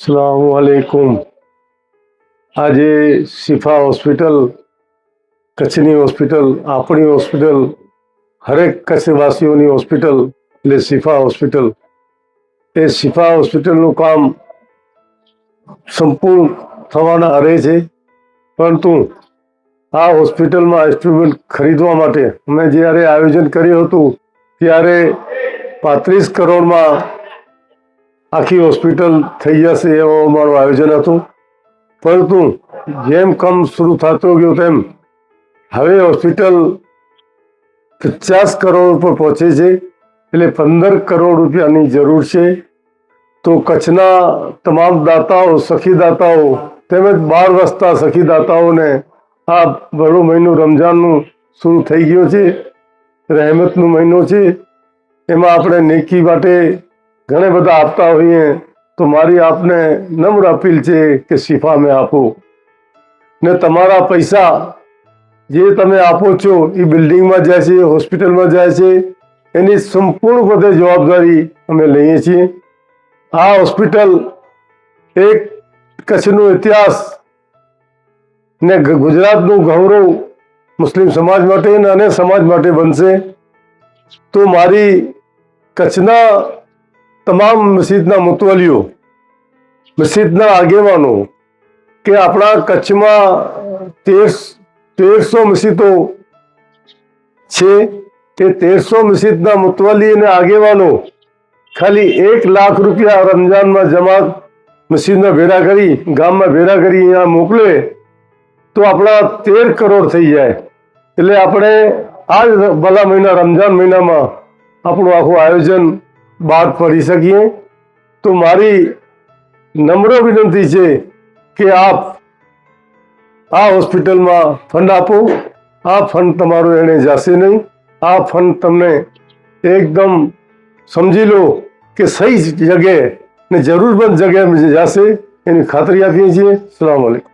સલામવાલેકુમ આજે શિફા હોસ્પિટલ, કચ્છની હોસ્પિટલ, આપણી હોસ્પિટલ, હરેક કચ્છવાસીઓની હોસ્પિટલ, એટલે શિફા હોસ્પિટલ. એ શિફા હોસ્પિટલનું કામ સંપૂર્ણ થવાના આરે છે. પરંતુ આ હોસ્પિટલમાં ઇન્સ્ટ્રુમેન્ટ ખરીદવા માટે અમે જ્યારે આયોજન કર્યું હતું, ત્યારે પાંત્રીસ કરોડમાં આખી હોસ્પિટલ થઈ જશે એવો અમારું આયોજન હતું. પરંતુ જેમ કમ શરૂ થતો ગયો તેમ હવે હોસ્પિટલ પચાસ કરોડ ઉપર પહોંચે છે. એટલે પંદર કરોડ રૂપિયાની જરૂર છે. તો કચ્છના તમામ દાતાઓ, સખીદાતાઓ તેમજ બાર વસતા સખીદાતાઓને આ બરો મહિનો રમઝાનનું શરૂ થઈ ગયો છે. રહેમતનો મહિનો છે. એમાં આપણે નેકી માટે ઘણા બધા આપતા હોઈએ તો મારી આપને નમ્ર અપીલ છે કે શિફા મેં આપો. ને તમારા પૈસા જે તમે આપો છો એ બિલ્ડિંગમાં જાય છે, હોસ્પિટલમાં જાય છે, એની સંપૂર્ણ બધે જવાબદારી અમે લઈએ છીએ. આ હોસ્પિટલ એક કચ્છનો ઇતિહાસ ને ગુજરાતનું ગૌરવ મુસ્લિમ સમાજ માટે અને સમાજ માટે બનશે. તો મારી કચ્છના તમામ મસ્જિદના મુતવલીઓ, મસ્જિદના આગેવાનો કે આપણા કચ્છમાં તેર તેરસો મસ્જિદો છે તે તેરસો મસ્જિદના મુતવલી અને આગેવાનો ખાલી એક લાખ રૂપિયા રમજાનમાં જમા મસ્જિદમાં ભેડા કરી, ગામમાં ભેડા કરી અહીંયા મોકલે, તો આપણા તેર કરોડ થઈ જાય. એટલે આપણે આ જ ભલા મહિના રમજાન મહિનામાં આપણું આખું આયોજન બહાર પડી શકીએ? તો મારી નમ્ર વિનંતી છે કે આપ આ હોસ્પિટલમાં ફંડ આપો. આ ફંડ તમારો એને જશે નહીં. આ ફંડ તમને એકદમ સમજી લો કે સહી જગ્યાએ ને જરૂરમંદ જગ્યાએ જશે એની ખાતરી આપીએ છીએ. સલામ આલેકુમ